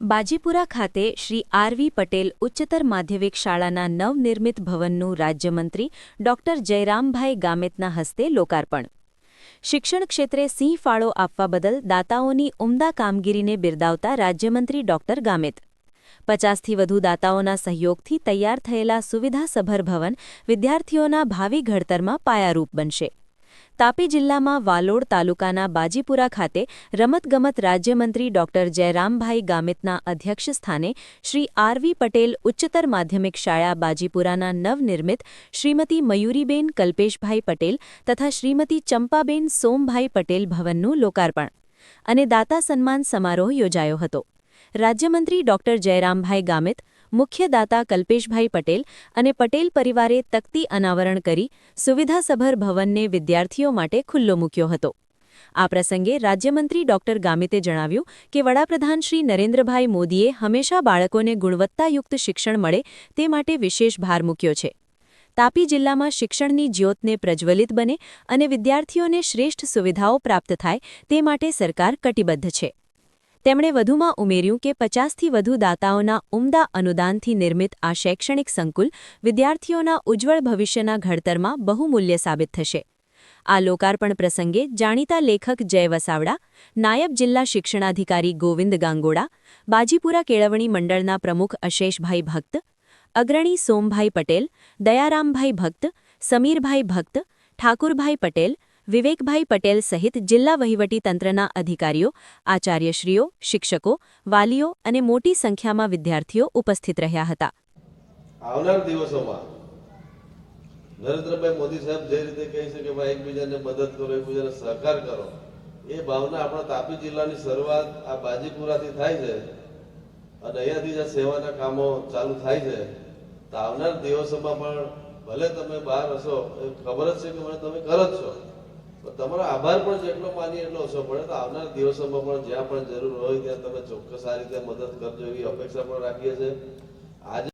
બાજીપુરા ખાતે શ્રી આરવી પટેલ ઉચ્ચતર માધ્યમિક શાળાના નવનિર્મિત ભવનનું રાજ્યમંત્રી ડોક્ટર જયરામભાઈ ગામેતના હસ્તે લોકાર્પણ. શિક્ષણ ક્ષેત્રે સિંહ ફાળો આપવા બદલ દાતાઓની ઉમદા કામગીરીને બિરદાવતા રાજ્યમંત્રી ડોક્ટર ગામેત. પચાસથી વધુ દાતાઓના સહયોગથી તૈયાર થયેલા સુવિધાસભર ભવન વિદ્યાર્થીઓના ભાવિ ઘડતરમાં પાયારૂપ બનશે. તાપી જિલ્લામાં વાલોડ તાલુકાના બાજીપુરા ખાતે રમતગમત રાજ્યમંત્રી ડોક્ટર જયરામભાઈ ગામિતના અધ્યક્ષસ્થાને શ્રી આરવી પટેલ ઉચ્ચતર માધ્યમિક શાળા બાજીપુરાના નવનિર્મિત શ્રીમતી મયુરીબેન કલ્પેશભાઈ પટેલ તથા શ્રીમતી ચંપાબેન સોમભાઈ પટેલ ભવનનું લોકાર્પણ અને દાતા સન્માન સમારોહ યોજાયો હતો. રાજ્યમંત્રી ડોક્ટર જયરામભાઈ ગામિત મુખ્ય દાતા કલ્પેશભાઈ પટેલ અને પટેલ પરિવારે તકતી અનાવરણ કરી સુવિધાસભર ભવનને વિદ્યાર્થીઓ માટે ખુલ્લો મૂક્યો હતો. આ પ્રસંગે રાજ્યમંત્રી ડોક્ટર ગામિતે જણાવ્યું કે વડાપ્રધાન શ્રી નરેન્દ્રભાઈ મોદીએ હંમેશા બાળકોને ગુણવત્તાયુક્ત શિક્ષણ મળે તે માટે વિશેષ ભાર મૂક્યો છે. તાપી જિલ્લામાં શિક્ષણની જ્યોતને પ્રજ્વલિત બને અને વિદ્યાર્થીઓને શ્રેષ્ઠ સુવિધાઓ પ્રાપ્ત થાય તે માટે સરકાર કટિબદ્ધ છે. તેમણે વધુમાં ઉમેર્યું કે પચાસથી વધુ દાતાઓના ઉમદા અનુદાનથી નિર્મિત આ શૈક્ષણિક સંકુલ વિદ્યાર્થીઓના ઉજ્જવળ ભવિષ્યના ઘડતરમાં બહુમૂલ્ય સાબિત થશે. આ લોકાર્પણ પ્રસંગે જાણીતા લેખક જય વસાવડા, નાયબ જિલ્લા શિક્ષણાધિકારી ગોવિંદ ગાંગોડા, બાજીપુરા કેળવણી મંડળના પ્રમુખ અશેષભાઈ ભક્ત, અગ્રણી સોમભાઈ પટેલ, દયારામભાઈ ભક્ત, સમીરભાઈ ભક્ત, ઠાકુરભાઈ પટેલ વિવેકભાઈ પટેલ સહિત જિલ્લા વહીવટીતંત્રના અધિકારીઓ, આચાર્યશ્રીઓ, શિક્ષકો, વાલીઓ અને મોટી સંખ્યામાં વિદ્યાર્થીઓ ઉપસ્થિત રહ્યા હતા. આવનાર દિવસોમાં નરેન્દ્રભાઈ મોદી સાહેબ જે રીતે કહે છે કે ભાઈ એકબીજાને મદદ કરો, એકબીજાને સહકાર કરો, એ ભાવના આપણા તાપી જિલ્લાની શરૂઆત આ બાજીપુરાથી થાય છે અને અહીંયાથી જે સેવાના કામો ચાલુ થાય છે. તો આવનાર દિવસોમાં પણ ભલે તમે બહાર હશો, એ ખબર જ છે કે મને તમે કરો જ છો. તમારો આભાર પણ જેટલો માની એટલો ઓછો પડે. તો આવનાર દિવસોમાં પણ જ્યાં પણ જરૂર હોય ત્યાં તમે ચોક્કસ આ રીતે મદદ કરજો એવી અપેક્ષા પણ રાખીએ છીએ. આજે